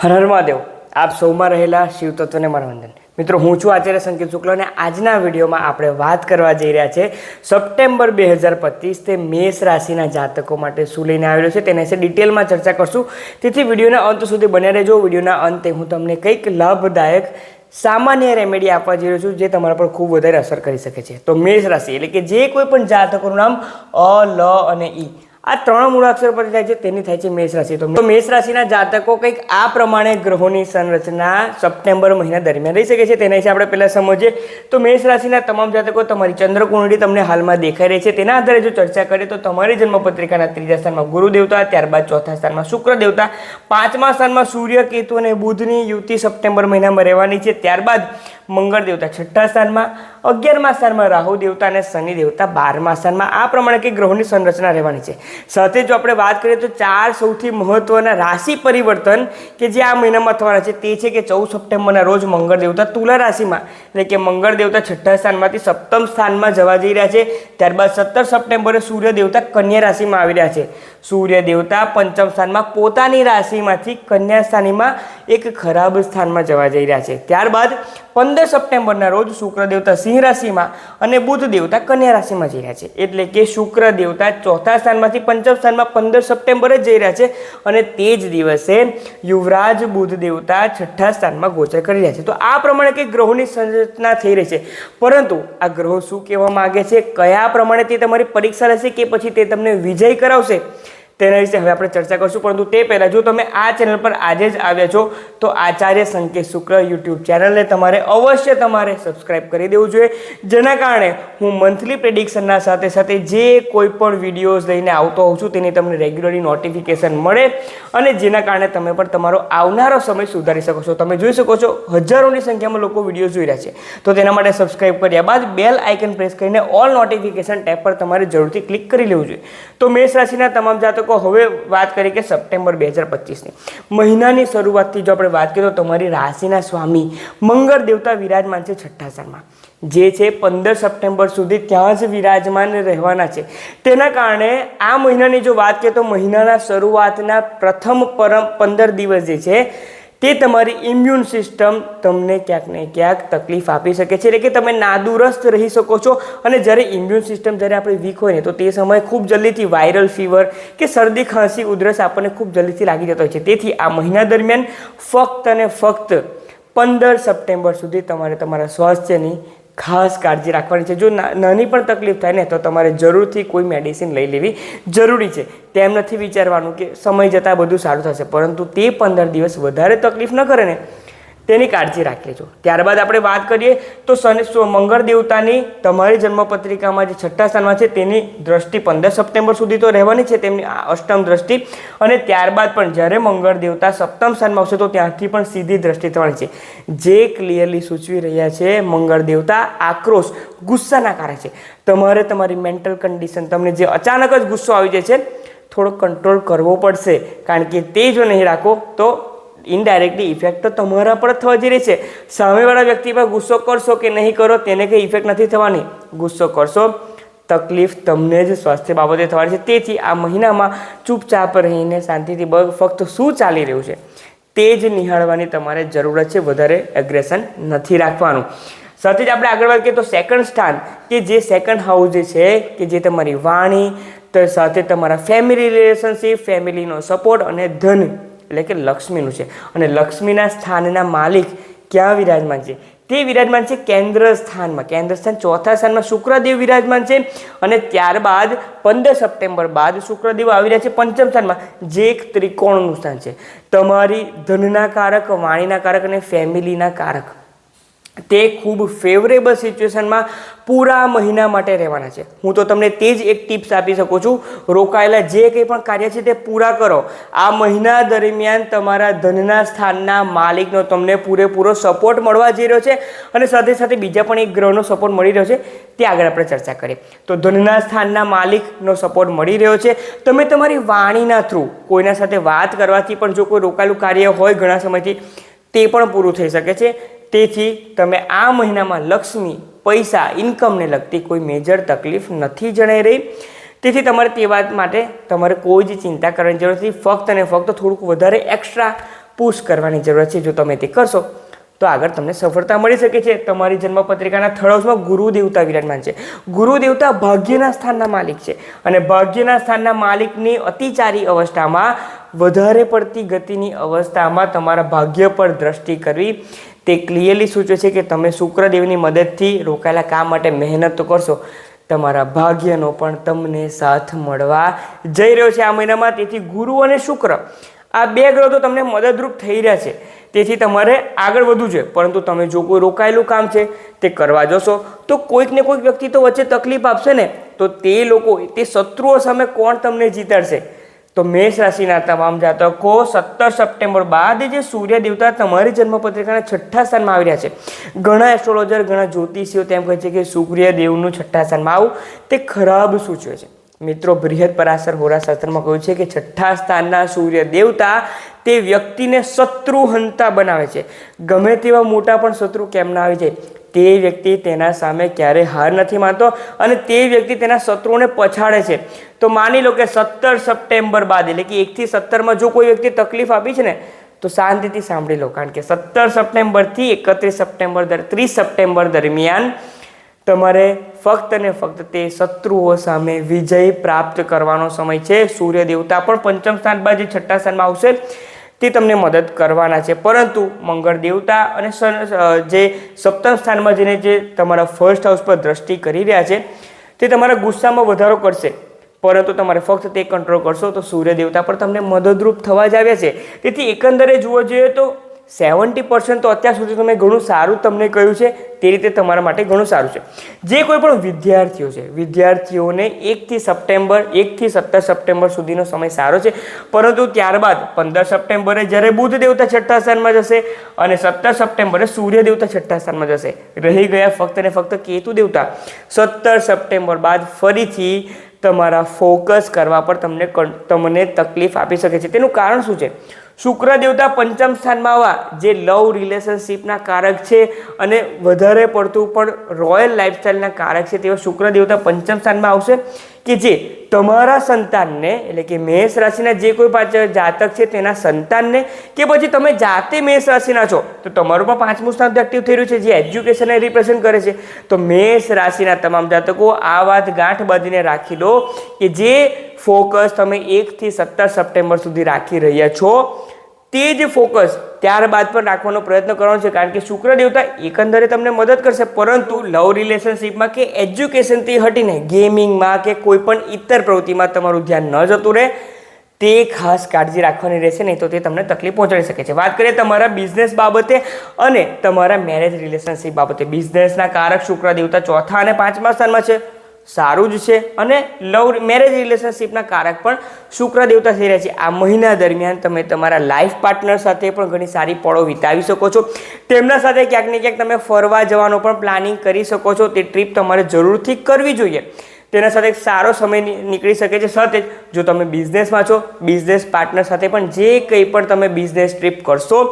હર મહાદેવ. આપ સૌમાં રહેલા શિવ તત્વને મારા વંદન મિત્રો, હું છું આચાર્ય સંકેત શુક્લ અને આજના વિડીયોમાં આપણે વાત કરવા જઈ રહ્યા છે સપ્ટેમ્બર બે હજાર પચીસ તે મેષ રાશિના જાતકો માટે શું લઈને આવેલો છે તેના વિશે ડિટેલમાં ચર્ચા કરશું. તેથી વિડીયોના અંત સુધી બન્યા રહેજો. વિડીયોના અંતે હું તમને કંઈક લાભદાયક સામાન્ય રેમેડી આપવા જઈ રહ્યો છું જે તમારા પર ખૂબ વધારે અસર કરી શકે છે. તો મેષ રાશિ એટલે કે જે કોઈ પણ જાતકોનું નામ અ, લ અને ઈ. આ ત્રણ મૂળાક્ષર પર થાય છે, તેની થાય છે મેષ રાશિ. તો મેષ રાશિના જાતકો કંઈક આ પ્રમાણે ગ્રહોની સંરચના સપ્ટેમ્બર મહિના દરમિયાન રહી શકે છે. તેના વિશે આપણે પહેલાં સમજીએ. તો મેષ રાશિના તમામ જાતકો, તમારી ચંદ્રકુંડળી તમને હાલમાં દેખાઈ રહી છે. તેના આધારે જો ચર્ચા કરીએ તો તમારી જન્મપત્રિકાના ત્રીજા સ્થાનમાં ગુરુ દેવતા, ત્યારબાદ ચોથા સ્થાનમાં શુક્ર દેવતા, પાંચમા સ્થાનમાં સૂર્ય, કેતુ અને બુધની યુતિ સપ્ટેમ્બર મહિનામાં રહેવાની છે. ત્યારબાદ મંગળ દેવતા છઠ્ઠા સ્થાનમાં, અગિયારમા સ્થાનમાં રાહુ દેવતા અને શનિ દેવતા બારમા સ્થાનમાં. આ પ્રમાણે કે ગ્રહોની સંરચના રહેવાની છે. સાથે જો આપણે વાત કરીએ તો ચાર સૌથી મહત્વના રાશિ પરિવર્તન કે જે આ મહિનામાં થવાના છે તે છે કે ચૌદ સપ્ટેમ્બરના રોજ મંગળ દેવતા તુલા રાશિમાં, એટલે કે મંગળ દેવતા છઠ્ઠા સ્થાનમાંથી સપ્તમ સ્થાનમાં જવા જઈ રહ્યા છે. ત્યારબાદ સત્તર સપ્ટેમ્બરે સૂર્ય દેવતા કન્યા રાશિમાં આવી રહ્યા છે. સૂર્ય દેવતા પંચમ સ્થાનમાં પોતાની રાશિમાંથી કન્યા સ્થાનીમાં એક ખરાબ સ્થાનમાં જવા જઈ રહ્યા છે. ત્યારબાદ પંદર સપ્ટેમ્બરના રોજ શુક્ર દેવતા સિંહ રાશિમાં અને બુધ દેવતા કન્યા રાશિમાં જઈ રહ્યા છે. એટલે કે શુક્ર દેવતા ચોથા સ્થાનમાંથી પંચમ સ્થાનમાં પંદર સપ્ટેમ્બરે જઈ રહ્યા છે અને તે જ દિવસે યુવરાજ બુધ દેવતા છઠ્ઠા સ્થાનમાં ગોચર કરી રહ્યા છે. તો આ પ્રમાણે કંઈક ગ્રહોની સંરચના થઈ રહી છે. પરંતુ આ ગ્રહો શું કહેવા માગે છે? કયા પ્રમાણે તે તમારી પરીક્ષા લેશે કે પછી તે તમને વિજય કરાવશે? તેના વિશે હવે આપણે ચર્ચા કરશું. પરંતુ તે પહેલાં જો તમે આ ચેનલ પર આજે જ આવ્યા છો, તો આચાર્ય સંકેત શુક્ર યુટ્યુબ ચેનલને તમારે અવશ્ય તમારે સબસ્ક્રાઇબ કરી દેવું જોઈએ. જેના કારણે હું મંથલી પ્રેડિક્શનના સાથે સાથે જે કોઈ પણ વિડીયોઝ લઈને આવતો હોઉં છું, તેની તમને રેગ્યુલરલી નોટિફિકેશન મળે અને જેના કારણે તમે પણ તમારો આવનારો સમય સુધારી શકો છો. તમે જોઈ શકો છો, હજારોની સંખ્યામાં લોકો વીડિયો જોઈ રહ્યા છે. તો તેના માટે સબસ્ક્રાઇબ કર્યા બાદ બેલ આઇકન પ્રેસ કરીને ઓલ નોટિફિકેશન ટેબ પર તમારે જરૂરથી ક્લિક કરી લેવું જોઈએ. તો મેષ રાશિના તમામ જાતકો હવે વાત કરી કે સપ્ટેમ્બર બે હજાર પચીસની. મહિનાની શરૂઆતથી જો આપણે વાત કરીએ તો તમારી રાશિના સ્વામી મંગળ દેવતા વિરાજમાન છે છઠ્ઠા સ્થાનમાં જે છે પંદર સપ્ટેમ્બર સુધી ત્યાં જ વિરાજમાન રહેવાના છે. તેના કારણે આ મહિનાની જો વાત કરીએ તો મહિનાના શરૂઆતના પ્રથમ પરમ પંદર દિવસ જે છે તે તમારી ઇમ્યુન સિસ્ટમ તમને ક્યાંક ને ક્યાંક તકલીફ આપી શકે છે. એટલે કે તમે નાદુરસ્ત રહી શકો છો. અને જ્યારે ઇમ્યુન સિસ્ટમ જ્યારે આપણે વીક હોય ને, તો તે સમયે ખૂબ જલ્દીથી વાયરલ ફીવર કે શરદી, ખાંસી, ઉધરસ આપણને ખૂબ જલ્દીથી લાગી જતો હોય છે. તેથી આ મહિના દરમિયાન ફક્ત અને ફક્ત પંદર સપ્ટેમ્બર સુધી તમારે તમારા સ્વાસ્થ્યની ખાસ કાળજી રાખવાની છે. જો નાની પણ તકલીફ થાય ને, તો તમારે જરૂરથી કોઈ મેડિસિન લઈ લેવી જરૂરી છે. તેમ નથી વિચારવાનું કે સમય જતાં બધું સારું થશે. પરંતુ તે પંદર દિવસ વધારે તકલીફ ન કરે ને. તેની કાળજી રાખી લેજો. ત્યારબાદ આપણે વાત કરીએ તો શનિ મંગળ દેવતાની તમારી જન્મપત્રિકામાં જે છઠ્ઠા સ્થાનમાં છે તેની દ્રષ્ટિ પંદર સપ્ટેમ્બર સુધી તો રહેવાની છે તેમની અષ્ટમ દ્રષ્ટિ. અને ત્યારબાદ પણ જ્યારે મંગળ દેવતા સપ્તમ સ્થાનમાં આવશે તો ત્યાંથી પણ સીધી દ્રષ્ટિ થવાની છે. જે ક્લિયરલી સૂચવી રહ્યા છે મંગળ દેવતા આક્રોશ, ગુસ્સાના કારણે છે. તમારે તમારી મેન્ટલ કન્ડિશન તમને જે અચાનક જ ગુસ્સો આવી જાય છે, થોડો કંટ્રોલ કરવો પડશે. કારણ કે તે જો નહીં રાખો તો ઇનડાયરેક્ટલી ઇફેક્ટ તો તમારા પર જ થવા જઈ રહી છે. સામેવાળા વ્યક્તિ પર ગુસ્સો કરશો કે નહીં કરો, તેને કંઈ ઇફેક્ટ નથી થવાની. ગુસ્સો કરશો, તકલીફ તમને જ સ્વાસ્થ્ય બાબતે થવાની છે. તેથી આ મહિનામાં ચૂપચાપ રહીને શાંતિથી બગ ફક્ત શું ચાલી રહ્યું છે? તે જ નિહાળવાની તમારે જરૂરત છે. વધારે એગ્રેશન નથી રાખવાનું. સાથે જ આપણે આગળ કરીએ તો સેકન્ડ સ્થાન, કે જે સેકન્ડ હાઉસ જે છે, કે જે તમારી વાણી સાથે તમારા ફેમિલી રિલેશનશીપ ફેમિલીનો સપોર્ટ અને ધન. એટલે કે લક્ષ્મીનું છે. અને લક્ષ્મીના સ્થાનના માલિક ક્યાં વિરાજમાન છે? તે વિરાજમાન છે કેન્દ્ર સ્થાનમાં. કેન્દ્ર સ્થાન ચોથા સ્થાનમાં શુક્રદેવ વિરાજમાન છે. અને ત્યારબાદ પંદર સપ્ટેમ્બર બાદ શુક્રદેવ આવી રહ્યા છે પંચમ સ્થાનમાં. જે એક ત્રિકોણનું સ્થાન છે. તમારી ધનના કારક, વાણીના કારક અને ફેમિલીના કારક. તે ખૂબ ફેવરેબલ સિચ્યુએશનમાં પૂરા મહિના માટે રહેવાના છે. હું તો તમને તે જ એક ટિપ્સ આપી શકું છું. રોકાયેલા જે કંઈ પણ કાર્ય છે તે પૂરા કરો. આ મહિના દરમિયાન તમારા ધનના સ્થાનના માલિકનો તમને પૂરેપૂરો સપોર્ટ મળવા જઈ રહ્યો છે અને સાથે સાથે બીજા પણ એક ગ્રહનો સપોર્ટ મળી રહ્યો છે. તે આગળ આપણે ચર્ચા કરીએ. તો ધનના સ્થાનના માલિકનો સપોર્ટ મળી રહ્યો છે. તમે તમારી વાણીના થ્રુ કોઈના સાથે વાત કરવાથી પણ જો કોઈ રોકાયેલું કાર્ય હોય ઘણા સમયથી, તે પણ પૂરું થઈ શકે છે. તેથી તમે આ મહિનામાં લક્ષ્મી પૈસા ઇન્કમને લગતી કોઈ મેજર તકલીફ નથી જણાઈ રહી. તેથી તમારે તે વાત માટે તમારે કોઈ જ ચિંતા કરવાની જરૂર નથી. ફક્ત અને ફક્ત થોડુંક વધારે એક્સ્ટ્રા પુશ કરવાની જરૂર છે જો તમે તે કરશો. તો આગળ તમને સફળતા મળી શકે છે. તમારી જન્મપત્રિકાના થર્ડ હાઉસમાં ગુરુ દેવતા વિરાજમાન છે. ગુરુ દેવતા ભાગ્યના સ્થાનના માલિક છે. અને ભાગ્યના સ્થાનના માલિકની અતિચારી અવસ્થામાં વધારે પડતી ગતિની અવસ્થામાં તમારા ભાગ્ય પર દ્રષ્ટિ કરવી તે ક્લિયરલી સૂચવે છે કે તમે શુક્રદેવની મદદથી રોકાયેલા કામ માટે મહેનત તો કરશો, તમારા ભાગ્યનો પણ તમને સાથ મળવા જઈ રહ્યો છે આ મહિનામાં. તેથી ગુરુ અને શુક્ર, આ બે ગ્રહો તો તમને મદદરૂપ થઈ રહ્યા છે. તેથી તમારે આગળ વધવું છે, પરંતુ તમે જો કોઈ રોકાયેલું કામ છે તે કરવા જશો, તો કોઈક ને કોઈક વ્યક્તિ તો વચ્ચે તકલીફ આપશે ને. તો તે લોકો, તે શત્રુઓ સામે કોણ તમને જીતાડશે? તો મેષ રાશિના તમામ જાતકો સત્તર સપ્ટેમ્બર બાદ જે સૂર્ય દેવતા તમારી જન્મપત્રિકાના છઠ્ઠા સ્થાનમાં આવી રહ્યા છે. ઘણા એસ્ટ્રોલોજર ઘણા જ્યોતિષીઓ તેમ કહે છે કે સૂર્ય દેવનું છઠ્ઠા સ્થાનમાં આવું તે ખરાબ સૂચવે છે. મિત્રો, બૃહદ પરાશર હોરાશાસ્ત્રમાં કહ્યું છે કે છઠ્ઠા સ્થાનના સૂર્ય દેવતા તે વ્યક્તિને શત્રુ હંતા બનાવે છે. ગમે તેવા મોટા પણ શત્રુ કેમ ના આવી જાય? તે વ્યક્તિ તેના સામે ક્યારે હાર નથી માનતો અને તે વ્યક્તિ તેના શત્રુઓને પછાડે છે. તો માની લો કે સત્તર સપ્ટેમ્બર બાદ, એટલે કે એકથી સત્તરમાં જો કોઈ વ્યક્તિ તકલીફ આપી છે ને, તો શાંતિથી સાંભળી લો. કારણ કે સત્તર સપ્ટેમ્બરથી એકત્રીસ સપ્ટેમ્બર ત્રીસ સપ્ટેમ્બર દરમિયાન તમારે ફક્ત ને ફક્ત તે શત્રુઓ સામે વિજય પ્રાપ્ત કરવાનો સમય છે. સૂર્ય દેવતા પણ પંચમ સ્થાન બાદ છઠ્ઠા સ્થાનમાં આવશે. તે તમને મદદ કરવાના છે. પરંતુ મંગળ દેવતા અને જે સપ્તમ સ્થાનમાં જઈને જે તમારા ફર્સ્ટ હાઉસ પર દ્રષ્ટિ કરી રહ્યા છે, તે તમારા ગુસ્સામાં વધારો કરશે. પરંતુ તમારે ફક્ત તે કંટ્રોલ કરશો તો સૂર્ય દેવતા પર તમને મદદરૂપ થવા જ આવ્યા છે. તેથી એકંદરે જોવા જોઈએ તો સેવન્ટી પર્સન્ટ તો અત્યાર સુધી તમે ઘણું સારું તમને કહ્યું છે, તે રીતે તમારા માટે ઘણું સારું છે. જે કોઈ પણ વિદ્યાર્થીઓ છે, વિદ્યાર્થીઓને એકથી સપ્ટેમ્બર, એકથી સત્તર સપ્ટેમ્બર સુધીનો સમય સારો છે, પરંતુ ત્યારબાદ પંદર સપ્ટેમ્બરે જ્યારે બુધ દેવતા છઠ્ઠા સ્થાનમાં જશે અને સત્તર સપ્ટેમ્બરે સૂર્ય દેવતા છઠ્ઠા સ્થાનમાં જશે. રહી ગયા ફક્ત ને ફક્ત કેતુ દેવતા. સત્તર સપ્ટેમ્બર બાદ ફરીથી તમારા ફોકસ કરવા પર તમને તમને તકલીફ આપી શકે છે. તેનું કારણ શું છે? શુક્ર દેવતા પંચમ સ્થાનમાં આવવા, જે લવ રિલેશનશિપના કારક છે અને વધારે પડતું પણ રોયલ લાઇફસ્ટાઇલના કારક છે તેવા શુક્ર દેવતા પંચમ સ્થાનમાં આવશે, કે જે તમારા સંતાનને, એટલે કે મેષ રાશિના જે કોઈ પાછળ જાતક છે તેના સંતાનને, કે પછી તમે જાતે મેષ રાશિના છો, તો તમારું પણ પાંચમું સ્થાન એક્ટિવ થઈ રહ્યું છે, જે એજ્યુકેશનને રિપ્રેઝેન્ટ કરે છે, તો મેષ રાશિના તમામ જાતકો આ વાત ગાંઠ બાંધીને રાખી લો, કે જે ફોકસ તમે એકથી સત્તર સપ્ટેમ્બર સુધી રાખી રહ્યા છો. તે જ ફોકસ ત્યારબાદ પણ રાખવાનો પ્રયત્ન કરવાનો છે, કારણ કે શુક્ર દેવતા એકંદરે તમને મદદ કરશે. પરંતુ લવ રિલેશનશિપમાં કે એજ્યુકેશનથી હટીને ગેમિંગમાં કે કોઈ પણ ઇતર પ્રવૃત્તિમાં તમારું ધ્યાન ન જતું રહે, તે ખાસ કાળજી રાખવાની રહેશે, નહીં તો તે તમને તકલીફ પહોંચાડી શકે છે. વાત કરીએ તમારા બિઝનેસ બાબતે અને તમારા મેરેજ રિલેશનશિપ બાબતે. બિઝનેસના કારક શુક્ર દેવતા ચોથા અને પાંચમા સ્થાનમાં છે. સારું જ છે અને લવ મેરેજ રિલેશનશિપના કારક પણ શુક્ર દેવતા થઈ રહ્યા છે. આ મહિના દરમિયાન તમે તમારા લાઈફ પાર્ટનર સાથે પણ ઘણી સારી પળો વિતાવી શકો છો. તેમના સાથે ક્યાંક ને ક્યાંક તમે ફરવા જવાનો પણ પ્લાનિંગ કરી શકો છો. તે ટ્રીપ તમારે જરૂરથી કરવી જોઈએ. તેના સાથે સારો સમય નીકળી શકે છે. સાથે જ તમે બિઝનેસમાં છો બિઝનેસ પાર્ટનર સાથે પણ જે કંઈ પણ તમે બિઝનેસ ટ્રીપ કરશો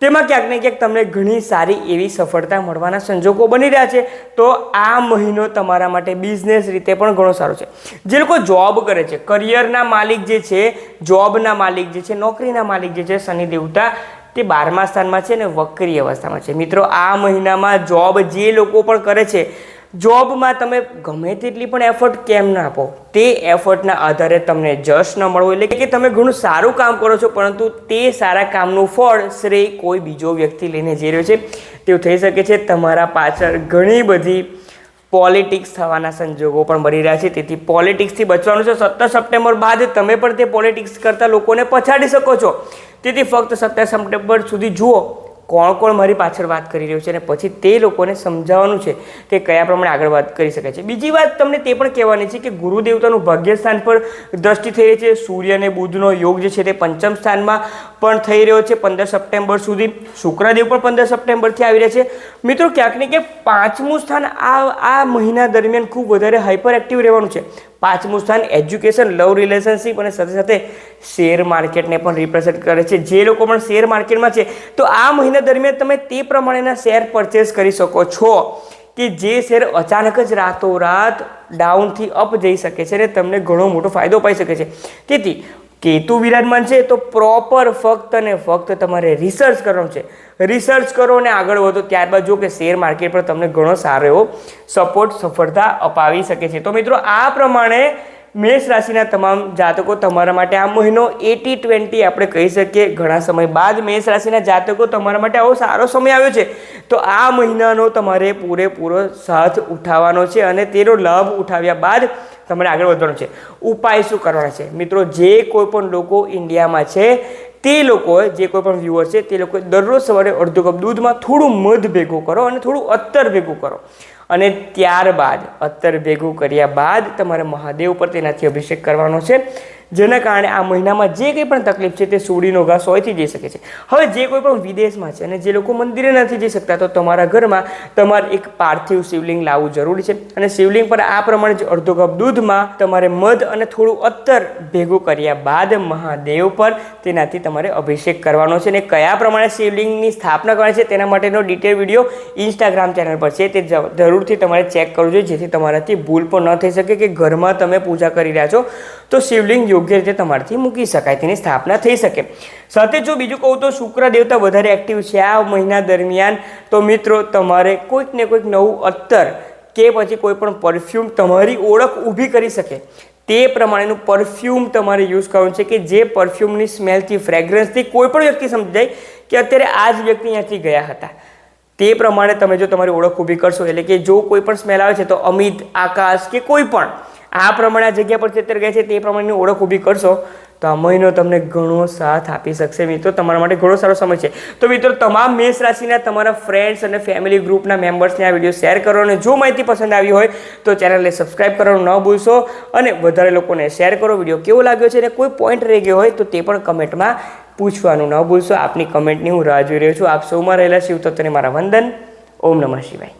તેમાં ક્યાંક ને ક્યાંક તમને ઘણી સારી એવી સફળતા મળવાના સંજોગો બની રહ્યા છે. તો આ મહિનો તમારા માટે બિઝનેસ રીતે પણ ઘણો સારો છે. જે લોકો જોબ કરે છે, કરિયરના માલિક જે છે, જોબના માલિક જે છે, નોકરીના માલિક જે છે, શનિ દેવતા તે બારમા સ્થાનમાં છે અને વક્રી અવસ્થામાં છે. મિત્રો, આ મહિનામાં જોબ જે લોકો પણ કરે છે જોબમાં તમે ગમે તેટલી પણ એફર્ટ કેમ ના આપો, તે એફર્ટના આધારે તમને જશ ન મળવો, એટલે કે તમે ઘણું સારું કામ કરો છો, પરંતુ તે સારા કામનું ફળ, શ્રેય કોઈ બીજો વ્યક્તિ લઈને જઈ રહ્યો છે. તેવું થઈ શકે છે, તમારા પાછળ ઘણી બધી પોલિટિક્સ થવાના સંજોગો પણ બની રહ્યા છે. તેથી પોલિટિક્સથી બચવાનું છે. સત્તર સપ્ટેમ્બર બાદ તમે પણ તે પોલિટિક્સ કરતા લોકોને પછાડી શકો છો. તેથી ફક્ત સત્તર સપ્ટેમ્બર સુધી જુઓ. કોણ કોણ મારી પાછળ વાત કરી રહ્યું છે અને પછી તે લોકોને સમજાવવાનું છે કે કયા પ્રમાણે આગળ વાત કરી શકાય છે. બીજી વાત તમને તે પણ કહેવાની છે કે ગુરુદેવતાનું ભાગ્યસ્થાન પર દ્રષ્ટિ થઈ રહી છે. સૂર્ય અને બુધનો યોગ જે છે તે પંચમ સ્થાનમાં પણ થઈ રહ્યો છે પંદર સપ્ટેમ્બર સુધી. શુક્રદેવ પણ પંદર સપ્ટેમ્બરથી આવી રહ્યા છે. મિત્રો, ક્યાંક ને ક્યાંક પાંચમું સ્થાન આ આ મહિના દરમિયાન ખૂબ વધારે હાઇપર એક્ટિવ રહેવાનું છે. પાંચમું સ્થાન એજ્યુકેશન, લવ રિલેશનશિપ અને સાથે સાથે શેર માર્કેટને પણ રિપ્રેઝેન્ટ કરે છે. જે લોકો પણ શેર માર્કેટમાં છે, તો આ મહિના દરમિયાન તમે તે પ્રમાણેના શેર પરચેસ કરી શકો છો કે જે શેર અચાનક જ રાતોરાત ડાઉનથી અપ જઈ શકે છે અને તમને ઘણો મોટો ફાયદો પાઈ શકે છે. તેથી કેતુ વિરાજમાન છે, તો પ્રોપર ફક્ત ને ફક્ત તમારે રિસર્ચ કરવાનું છે. રિસર્ચ કરો અને આગળ વધો, ત્યારબાદ જો કે શેર માર્કેટ પર તમને ઘણો સારો એવો સપોર્ટ સફળતા અપાવી શકે છે. તો મિત્રો, આ પ્રમાણે મેષ રાશિના તમામ જાતકો તમારા માટે આ મહિનો એટી ટ્વેન્ટી આપણે કહી શકીએ. ઘણા સમય બાદ મેષ રાશિના જાતકો તમારા માટે આવો સારો સમય આવ્યો છે. તો આ મહિનાનો તમારે પૂરેપૂરો સાથ ઉઠાવવાનો છે અને તેનો લાભ ઉઠાવ્યા બાદ તમારે આગળ વધવાનું છે. ઉપાય શું કરવાના છે? મિત્રો, જે કોઈ પણ લોકો ઇન્ડિયામાં છે તે લોકો જે કોઈ પણ વ્યૂઅર છે, તે લોકો દરરોજ સવારે અડધો કપ દૂધમાં થોડું મધ ભેગું કરો અને થોડું અત્તર ભેગું કરો. અને ત્યારબાદ અત્તર ભેગું કર્યા બાદ તમારે મહાદેવ પર તેનાથી અભિષેક કરવાનો છે. જેના કારણે આ મહિનામાં જે કંઈ પણ તકલીફ છે તે સોડીનો ઘા સોયથી જઈ શકે છે. હવે જે કોઈ પણ વિદેશમાં છે અને જે લોકો મંદિરે નથી જઈ શકતા, તો તમારા ઘરમાં તમારે એક પાર્થિવ શિવલિંગ લાવવું જરૂરી છે. અને શિવલિંગ પર આ પ્રમાણે જ અડધો કપ દૂધમાં તમારે મધ અને થોડું અત્તર ભેગું કર્યા બાદ મહાદેવ પર તેનાથી તમારે અભિષેક કરવાનો છે. અને કયા પ્રમાણે શિવલિંગની સ્થાપના કરવાની છે તેના માટેનો ડિટેલ વીડિયો ઇન્સ્ટાગ્રામ ચેનલ પર છે. તે જરૂરથી તમારે ચેક કરવું જોઈએ, જેથી તમારાથી ભૂલ પણ ન થઈ શકે કે ઘરમાં તમે પૂજા કરી રહ્યા છો. તો શિવલિંગ યોગ્ય રીતે તમારાથી મૂકી શકાય, તેની સ્થાપના થઈ શકે. સાથે જો બીજું કહું તો શુક્ર દેવતા વધારે એક્ટિવ છે. આ મહિના દરમિયાન તો મિત્રો તમારે કોઈક ને કોઈક નવું અત્તર કે પછી કોઈ પણ પરફ્યુમ તમારી ઓળખ ઊભી કરી શકે. તે પ્રમાણેનું પરફ્યુમ તમારે યુઝ કરવાનું છે કે જે પરફ્યુમની સ્મેલથી ફ્રેગ્રન્સથી કોઈ પણ વ્યક્તિ સમજી જાય કે અત્યારે આ જ વ્યક્તિ અહીંયાથી ગયા હતા. તે પ્રમાણે તમે જો તમારી ઓળખ ઊભી કરશો, એટલે કે જો કોઈ પણ સ્મેલ આવે છે તો અમિત, આકાશ કે કોઈ પણ આ પ્રમાણે આ જગ્યા પર ચેતર ગયા છે, તે પ્રમાણેની ઓળખ ઊભી કરશો, તો આ તમને ઘણો સાથ આપી શકશે. મિત્રો, તમારા માટે ઘણો સારો સમય છે. તો મિત્રો, તમામ મેષ રાશિના તમારા ફ્રેન્ડ્સ અને ફેમિલી ગ્રુપના મેમ્બર્સને આ વીડિયો શેર કરો અને જો માહિતી પસંદ આવી હોય, તો ચેનલને સબસ્ક્રાઇબ કરવાનું ન ભૂલશો અને વધારે લોકોને શેર કરો. વીડિયો કેવો લાગ્યો છે અને કોઈ પોઈન્ટ રહી ગયો હોય, તો તે પણ કમેન્ટમાં પૂછવાનું ન ભૂલશો. આપની કમેન્ટની હું રાહ જોઈ રહ્યો છું. આપ સૌમાં રહેલા શિવ તત્વને મારા વંદન. ઓમ નમઃ શિવાય.